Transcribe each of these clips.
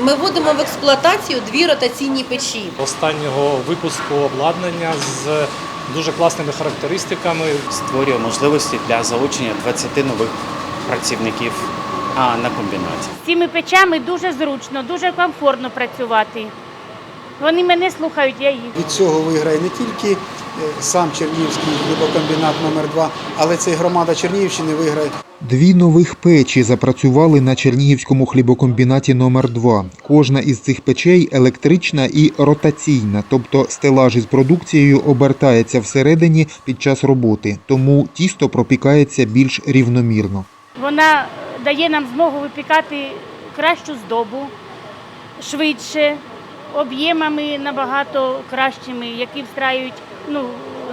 Ми вводимо в експлуатацію дві ротаційні печі. останнього випуску обладнання з дуже класними характеристиками. створює можливості для залучення 20 нових працівників а, на комбінаті. З цими печами дуже зручно, дуже комфортно працювати. Вони мене слухають, я їх. Від цього виграє не тільки е, сам Чернігівський хлібокомбінат номер 2 але це і громада Чернігівщини виграє. Дві нових печі запрацювали на Чернігівському хлібокомбінаті номер 2 Кожна із цих печей електрична і ротаційна, тобто стелаж із продукцією обертається всередині під час роботи, тому тісто пропікається більш рівномірно. Вона дає нам змогу випікати кращу здобу, швидше, об'ємами набагато кращими, які встраюють ну,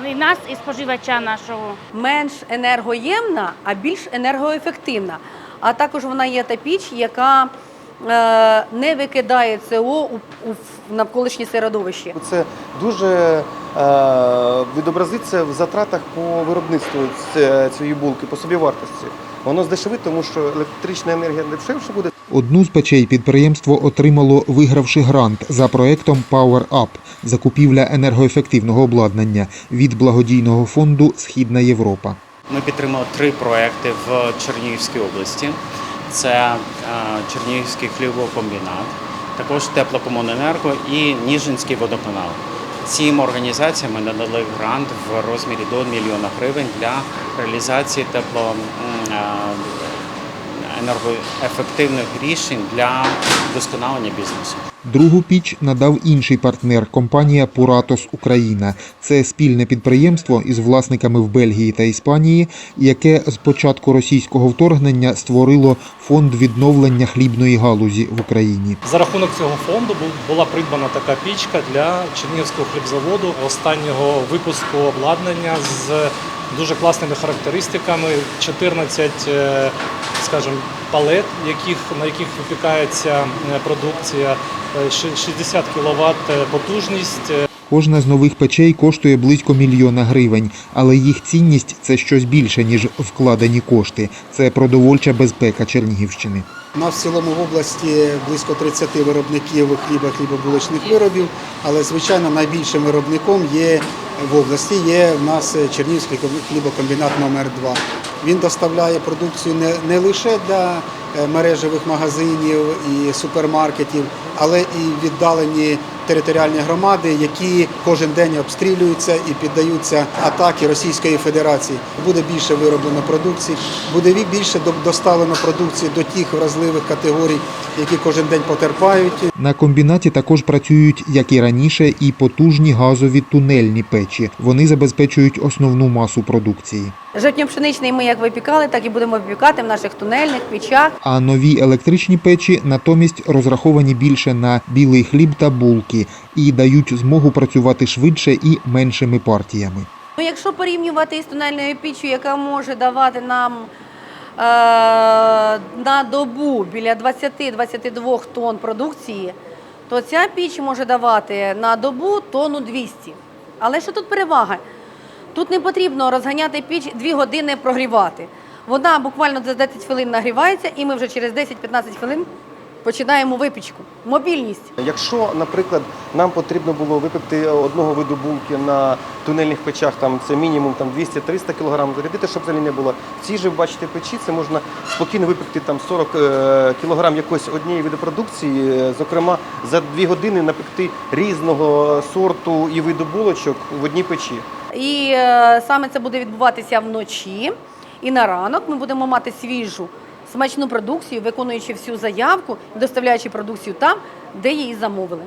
і нас, і споживача нашого. Менш енергоємна, а більш енергоефективна. А також вона є та піч, яка е, не викидає СО у, у навколишнє середовище. Це дуже е, відобразиться в затратах по виробництву цієї булки, по собівартості. Воно здешевить, тому що електрична енергія дешевше буде. Одну з печей підприємство отримало, вигравши грант за проектом Power Up – закупівля енергоефективного обладнання від благодійного фонду Східна Європа. Ми підтримали три проекти в Чернігівській області. Це е, Чернігівський хлібокомбінат, також Теплокомуненерго і Ніжинський водоканал. Цим організаціям ми надали грант в розмірі до мільйона гривень для реалізації тепло енергоефективних рішень для вдосконалення бізнесу. Другу піч надав інший партнер – компанія Пуратос Україна. Це спільне підприємство із власниками в Бельгії та Іспанії, яке з початку російського вторгнення створило фонд відновлення хлібної галузі в Україні. За рахунок цього фонду бу- була придбана така пічка для Чернігівського хлібзаводу останнього випуску обладнання з дуже класними характеристиками. 14, е, скажімо, палет, яких, на яких випікається е, продукція, е, ши- 60 кВт потужність. е, Кожна з нових печей коштує близько мільйона гривень, але їх цінність – це щось більше, ніж вкладені кошти. Це продовольча безпека Чернігівщини. У нас в цілому в області близько 30 виробників хліба, хлібобулочних виробів, але звичайно найбільшим виробником є в області є в нас Чернігівський хлібокомбінат номер 2 Він доставляє продукцію не, не лише для е, мережевих магазинів і супермаркетів, але і віддалені територіальні громади, які кожен день обстрілюються і піддаються атаки Російської Федерації. Буде більше вироблено продукції, буде більше до- доставлено продукції до тих вразливих категорій, які кожен день потерпають. На комбінаті також працюють, як і раніше, і потужні газові тунельні печі. Вони забезпечують основну масу продукції. Житньо-пшеничний ми як випікали, так і будемо випікати в наших тунельних печах. А нові електричні печі натомість розраховані більше на білий хліб та булки і дають змогу працювати швидше і меншими партіями. Ну, якщо порівнювати із тунельною піччю, яка може давати нам е, на добу біля 20-22 тонн продукції, то ця піч може давати на добу тонну 200. Але що тут перевага? Тут не потрібно розганяти піч 2 години прогрівати. Вона буквально за 10 хвилин нагрівається, і ми вже через 10-15 хвилин починаємо випічку. Мобільність. Якщо, наприклад, нам потрібно було випекти одного виду булки на тунельних печах, там це мінімум там 200-300 кг, зарядити, щоб взагалі не було. В цій же, бачите, печі це можна спокійно випекти там 40 кг якоїсь однієї виду продукції, е, зокрема за 2 години напекти різного сорту і виду булочок в одній печі. І е, саме це буде відбуватися вночі. І на ранок ми будемо мати свіжу смачну продукцію, виконуючи всю заявку, доставляючи продукцію там, де її замовили.